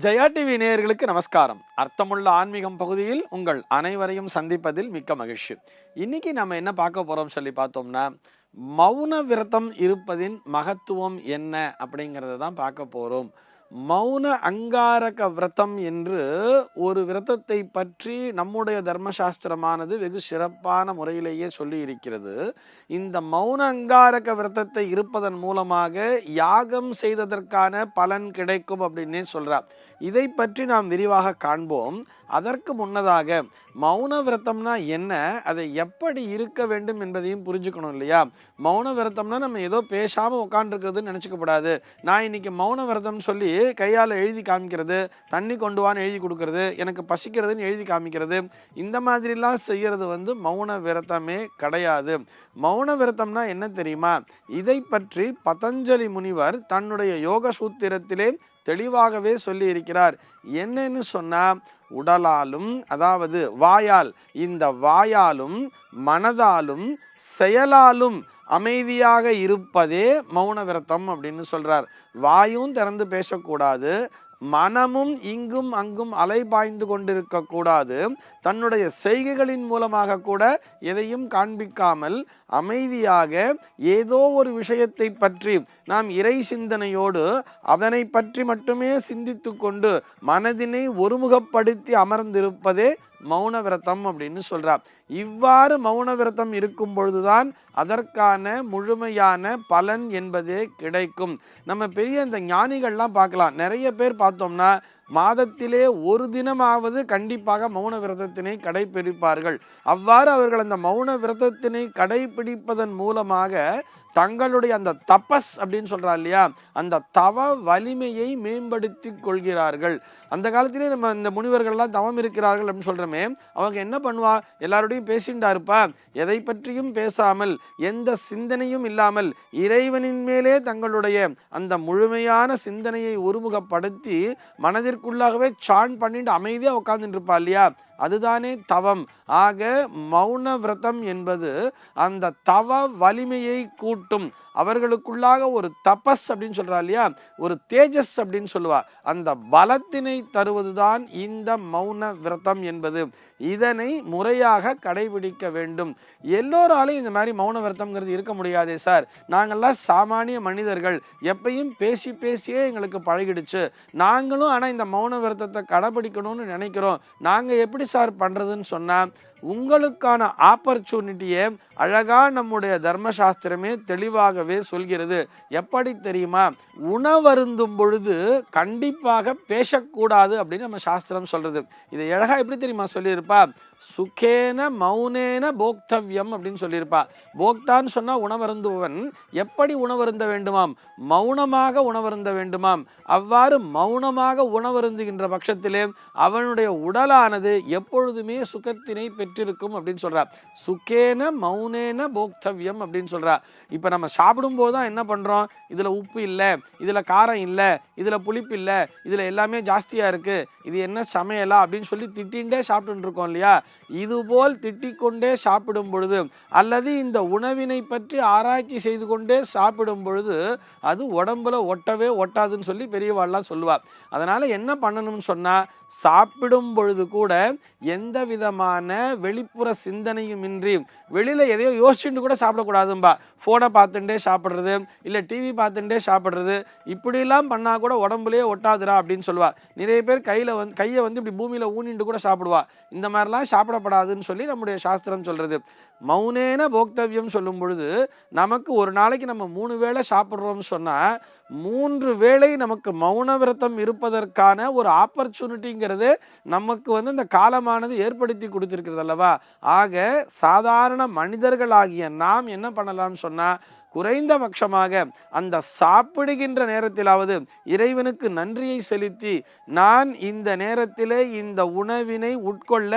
Jaya TV நேயர்களுக்கு நமஸ்காரம். அர்த்தமுள்ள ஆன்மீகம் பகுதியில் உங்கள் அனைவரையும் சந்திப்பதில் மிக்க மகிழ்ச்சி. இன்னைக்கு நம்ம என்ன பார்க்க போறோம் சொல்லி பார்த்தோம்னா மௌன விரதம் இருப்பதின் மகத்துவம் என்ன அப்படிங்கிறத தான் பார்க்க போறோம். மௌன அங்காரக விரதம் என்று ஒரு விரதத்தை பற்றி நம்முடைய தர்மசாஸ்திரமானது வெகு சிறப்பான முறையிலேயே சொல்லி இருக்கிறது இந்த மௌன அங்காரக விரதத்தை இருப்பதன் மூலமாக யாகம் செய்ததற்கான பலன் கிடைக்கும் அப்படின்னே சொல்கிறார் இதை பற்றி நாம் விரிவாக காண்போம். அதற்கு முன்னதாக மௌன விரதம்னா என்ன? அதை எப்படி இருக்க வேண்டும் என்பதையும் புரிஞ்சுக்கணும் இல்லையா? மௌன விரதம்னா நம்ம ஏதோ பேசாமல் உட்காந்துருக்கிறதுன்னு நினச்சிக்கப்படாது. நான் இன்னைக்கு மௌன விரதம்னு சொல்லி கையால் எழுதி காமிக்கிறது தண்ணி கொண்டு வான்னு எழுதி கொடுக்கறது எனக்கு பசிக்கிறதுன்னு எழுதி காமிக்கிறது இந்த மாதிரிலாம் செய்கிறது வந்து மௌன விரதமே கிடையாது. மௌன விரதம்னா என்ன தெரியுமா? இதை பற்றி பதஞ்சலி முனிவர் தன்னுடைய யோக சூத்திரத்திலே தெளிவாகவே சொல்லி இருக்கிறார் என்னன்னு சொன்னால் உடலாலும் அதாவது வாயால் இந்த வாயாலும் மனதாலும் செயலாலும் அமைதியாக இருப்பதே மௌன விரதம் அப்படின்னு சொல்கிறார் வாயும் திறந்து பேசக்கூடாது மனமும் இங்கும் அங்கும் அலைபாய்ந்து கொண்டிருக்க கூடாது. தன்னுடைய செய்கைகளின் மூலமாக கூட எதையும் காண்பிக்காமல் அமைதியாக ஏதோ ஒரு விஷயத்தை பற்றி நாம் இறை சிந்தனையோடு அதனை பற்றி மட்டுமே சிந்தித்து கொண்டு மனதினை ஒருமுகப்படுத்தி அமர்ந்திருப்பதே மௌன விரதம் அப்படின்னு சொல்கிறார் இவ்வாறு மௌன விரதம் இருக்கும் பொழுதுதான் அதற்கான முழுமையான பலன் என்பதே கிடைக்கும். நம்ம பெரிய இந்த ஞானிகள்லாம் பார்க்கலாம். நிறைய பேர் பார்த்தோம்னா மாதத்திலே ஒரு தினமாவது கண்டிப்பாக மௌன விரதத்தினை கடைபிடிப்பார்கள். அவ்வாறு அவர்கள் அந்த மௌன விரதத்தினை கடைபிடிப்பதன் மூலமாக தங்களுடைய அந்த தபஸ் அப்படின்னு சொல்கிறா இல்லையா? அந்த தவ வலிமையை மேம்படுத்தி கொள்கிறார்கள். அந்த காலத்திலே நம்ம இந்த முனிவர்கள்லாம் தவம் இருக்கிறார்கள் அப்படின்னு சொல்கிறோமே அவங்க என்ன பண்ணுவா? எல்லாரோடையும் பேசிண்டா இருப்பா? எதை பற்றியும் பேசாமல் எந்த சிந்தனையும் இல்லாமல் இறைவனின் மேலே தங்களுடைய அந்த முழுமையான சிந்தனையை ஒருமுகப்படுத்தி மனதிற்குள்ளாகவே சான் பண்ணிட்டு அமைதியாக உட்காந்துட்டு இருப்பா இல்லையா? அதுதானே தவம். ஆக மௌன விரதம் என்பது அந்த தவ வலிமையை கூட்டும் அவர்களுக்குள்ளாக ஒரு தபஸ் அப்படின்னு சொல்கிறா இல்லையா? ஒரு தேஜஸ் அப்படின்னு சொல்லுவா அந்த பலத்தினை தருவதுதான் இந்த மௌன விரதம் என்பது. இதனை முறையாக கடைபிடிக்க வேண்டும். எல்லோராலையும் இந்த மாதிரி மௌன விரதம்ங்கிறது இருக்க முடியாதே சார். நாங்கள்லாம் சாமானிய மனிதர்கள். எப்பயும் பேசி பேசியே எங்களுக்கு பழகிடுச்சு. நாங்களும் ஆனால் இந்த மௌன விரதத்தை கடைபிடிக்கணும்னு நினைக்கிறோம். நாங்கள் எப்படி சார் பண்ணுறதுன்னு சொன்னால் உங்களுக்கான ஆப்பர்ச்சுனிட்டியை அழகா நம்முடைய தர்மசாஸ்திரமே தெளிவாகவே சொல்கிறது. எப்படி தெரியுமா? உணவருந்தும் பொழுது கண்டிப்பாக பேசக்கூடாது அப்படின்னு நம்ம சாஸ்திரம் சொல்றது. இதை அழகா எப்படி தெரியுமா சொல்லியிருப்பா? சுகேன மௌனேன போக்தவ்யம் அப்படின்னு சொல்லியிருப்பா. போக்தான்னு சொன்னால் உணவருந்துவன் எப்படி உணவருந்த வேண்டுமாம்? மௌனமாக உணவருந்த வேண்டுமாம். அவ்வாறு மௌனமாக உணவருந்துகின்ற பட்சத்திலே அவனுடைய உடலானது எப்பொழுதுமே சுகத்தினை பெற்றிருக்கும் அப்படின்னு சொல்றா. சுகேன மௌனேன போக்தவ்யம் அப்படின்னு சொல்றா. இப்போ நம்ம சாப்பிடும்போது தான் என்ன பண்ணுறோம் இதில் உப்பு இல்லை இதில் காரம் இல்லை இதில் புளிப்பு இல்லை இதில் எல்லாமே ஜாஸ்தியாக இருக்குது இது என்ன சமையலா அப்படின்னு சொல்லி திட்டின்ண்டே சாப்பிட்டுருக்கோம் இருக்கோம் இல்லையா? இதுபோல் திட்டிக்கொண்டே சாப்பிடும் பொழுது அல்லது இந்த உணவினை பற்றி ஆராய்ச்சி செய்து கொண்டே சாப்பிடும் பொழுது அது உடம்புல ஒட்டவே ஒட்டாதுன்னு சொல்லி பெரியவாள்லாம் சொல்லுவாள் அதனால் என்ன பண்ணணும்னு சொன்னால் சாப்பிடும் பொழுது கூட எந்த விதமான வெளிப்புற சிந்தனையும் இன்றி வெளியில் எதையோ யோசிச்சுட்டு கூட சாப்பிடக்கூடாதும்பா. ஃபோனை பார்த்துட்டே சாப்பிட்றது இல்லை டிவி பார்த்துட்டே சாப்பிட்றது இப்படிலாம் பண்ணால் கூட உடம்புலயே ஒட்டாதுடா அப்படின்னு சொல்லுவாள் நிறைய பேர் கையில் வந்து கையை வந்து இப்படி பூமியில் ஊனிட்டு கூட சாப்பிடுவா. இந்த மாதிரிலாம் சாப்பிடப்படாதுன்னு சொல்லி நம்முடைய சாஸ்திரம் சொல்கிறது மௌனேன போக்தவியம் சொல்லும் பொழுது நமக்கு ஒரு நாளைக்கு நம்ம மூணு வேளை சாப்பிட்றோம்னு சொன்னால் மூன்று வேளை நமக்கு மௌன விரதம் இருப்பதற்கான ஒரு ஆப்பர்ச்சுனிட்டிங்கிறது நமக்கு வந்து இந்த காலமானது ஏற்படுத்தி கொடுத்துருக்கிறது அல்லவா? ஆக சாதாரண மனிதர்களாகிய நாம் என்ன பண்ணலாம்னு சொன்னால் குறைந்தபட்சமாக அந்த சாப்பிடுகின்ற நேரத்திலாவது இறைவனுக்கு நன்றியை செலுத்தி நான் இந்த நேரத்திலே இந்த உணவினை உட்கொள்ள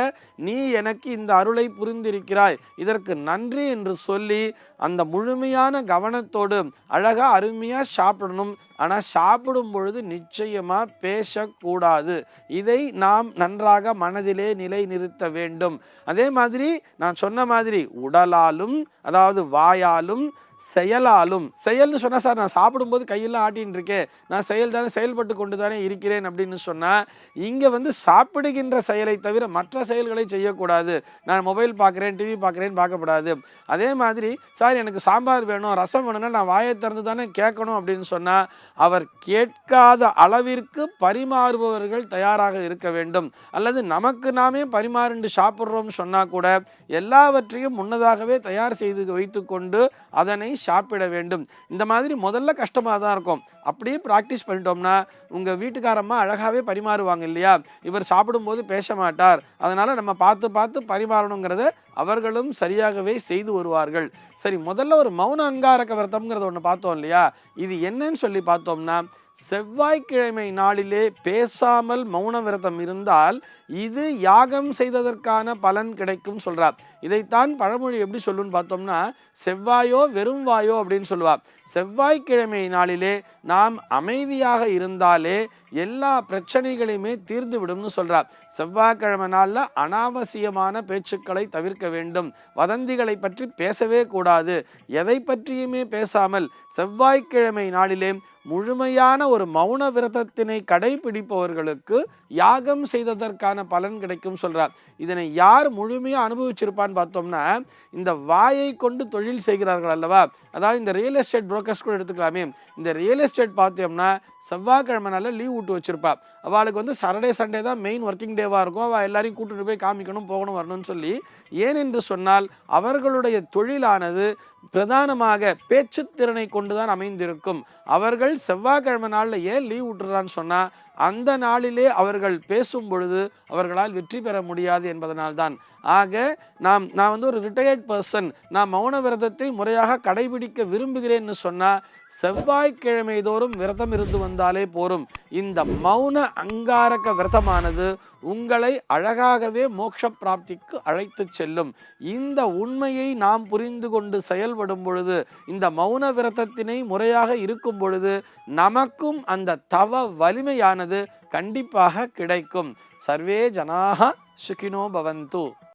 நீ எனக்கு இந்த அருளை புரிந்திருக்கிறாய். இதற்கு நன்றி என்று சொல்லி அந்த முழுமையான கவனத்தோடு அழகாக அருமையாக சாப்பிடணும். ஆனால் சாப்பிடும் பொழுது நிச்சயமாக பேசக்கூடாது. இதை நாம் நன்றாக மனதிலே நிலை நிறுத்த வேண்டும். அதே மாதிரி நான் சொன்ன மாதிரி உடலாலும் அதாவது வாயாலும் செயலாலும் செயல்னு சொன்னால் சார் நான் சாப்பிடும்போது கையெல்லாம் ஆட்டின்னு இருக்கேன் நான் செயல் தானே செயல்பட்டு கொண்டு தானே இருக்கிறேன் அப்படின்னு சொன்னால் இங்கே வந்து சாப்பிடுகின்ற செயலை தவிர மற்ற செயல்களை செய்யக்கூடாது. நான் மொபைல் பார்க்குறேன் டிவி பார்க்குறேன்னு பார்க்கக்கூடாது அதே மாதிரி சார் எனக்கு சாம்பார் வேணும் ரசம் வேணும்னா நான் வாயை திறந்து தானே கேட்கணும் அப்படின்னு சொன்னால் அவர் கேட்காத அளவிற்கு பரிமாறுபவர்கள் தயாராக இருக்க வேண்டும். அல்லது நமக்கு நாமே பரிமாறிண்டு சாப்பிட்றோம்னு சொன்னால் கூட எல்லாவற்றையும் முன்னதாகவே தயார் செய்து வைத்துக்கொண்டு அதனை சாப்பிட வேண்டும். இந்த மாதிரி முதல்ல கஷ்டமாக தான் இருக்கும். அப்படியே ப்ராக்டிஸ் பண்ணிட்டோம்னா உங்கள் வீட்டுக்காரம்மா அழகாகவே பரிமாறுவாங்க இல்லையா? இவர் சாப்பிடும்போது பேச மாட்டார். அதனால் நம்ம பார்த்து பார்த்து பரிமாறணுங்கிறத அவர்களும் சரியாகவே செய்து வருவார்கள். சரி முதல்ல ஒரு மௌன அங்காரக விரதம்ங்கிறத ஒன்று பார்த்தோம் இல்லையா? இது என்னன்னு சொல்லி பார்த்தோம்னா செவ்வாய்க்கிழமை நாளிலே பேசாமல் மௌன விரதம் இருந்தால் இது யாகம் செய்ததற்கான பலன் கிடைக்கும் சொல்கிறார் இதைத்தான் பழமொழி எப்படி சொல்லுன்னு பார்த்தோம்னா செவ்வாயோ வெறும் வாயோ அப்படின்னு சொல்லுவார். செவ்வாய்க்கிழமை நாளிலே நாம் அமைதியாக இருந்தாலே எல்லா பிரச்சனைகளையுமே தீர்ந்து விடும்னு சொல்கிறார் செவ்வாய்க்கிழமை நாளில் அனாவசியமான பேச்சுக்களை தவிர்க்க வேண்டும். வதந்திகளை பற்றி பேசவே கூடாது. எதை பற்றியுமே பேசாமல் செவ்வாய்க்கிழமை நாளிலே முழுமையான ஒரு மௌன விரதத்தினை கடைபிடிப்பவர்களுக்கு யாகம் செய்ததற்கான பலன் கிடைக்கும் சொல்கிறார் இதனை யார் முழுமையாக அனுபவிச்சிருப்பான்னு பார்த்தோம்னா இந்த வாயை கொண்டு தொழில் செய்கிறார்கள் அல்லவா? அதாவது இந்த ரியல் எஸ்டேட் புரோக்கர்ஸ் கூட எடுத்துக்கலாமே. இந்த ரியல் எஸ்டேட் பார்த்தோம்னா செவ்வாய்க்கிழமை நாள்ல லீவ் விட்டு வச்சுருப்பா. அவளுக்கு வந்து சாட்டர்டே சண்டே தான் மெயின் ஒர்க்கிங் டேவாக இருக்கும். அவள் எல்லாரையும் கூட்டிட்டு போய் காமிக்கணும் போகணும் வரணும்னு சொல்லி ஏன் என்று சொன்னால் அவர்களுடைய தொழிலானது பிரதானமாக பேச்சுத்திறனை கொண்டுதான் அமைந்திருக்கும். அவர்கள் செவ்வாய்க்கிழமை நாளில் ஏன் லீவ் விட்டுறான்னு சொன்னால் அந்த நாளிலே அவர்கள் பேசும் பொழுது அவர்களால் வெற்றி பெற முடியாது என்பதனால்தான். ஆக நாம் நான் வந்து ஒரு ரிட்டையர்ட் பர்சன் நான் மௌன விரதத்தை முறையாக கடைபிடிக்க விரும்புகிறேன்னு சொன்னால் செவ்வாய்க்கிழமை தோறும் விரதம் இருந்து வந்தாலே போரும். இந்த மௌன அங்காரக விரதமானது உங்களை அழகாகவே மோட்ச பிராப்திக்கு அழைத்து செல்லும். இந்த உண்மையை நாம் புரிந்து கொண்டு செயல் செயல்படும் பொழுது இந்த மௌன விரதத்தினை முறையாக இருக்கும் பொழுது நமக்கும் அந்த தவ வலிமையானது கண்டிப்பாக கிடைக்கும். சர்வே ஜனாக சுகினோ பவந்து.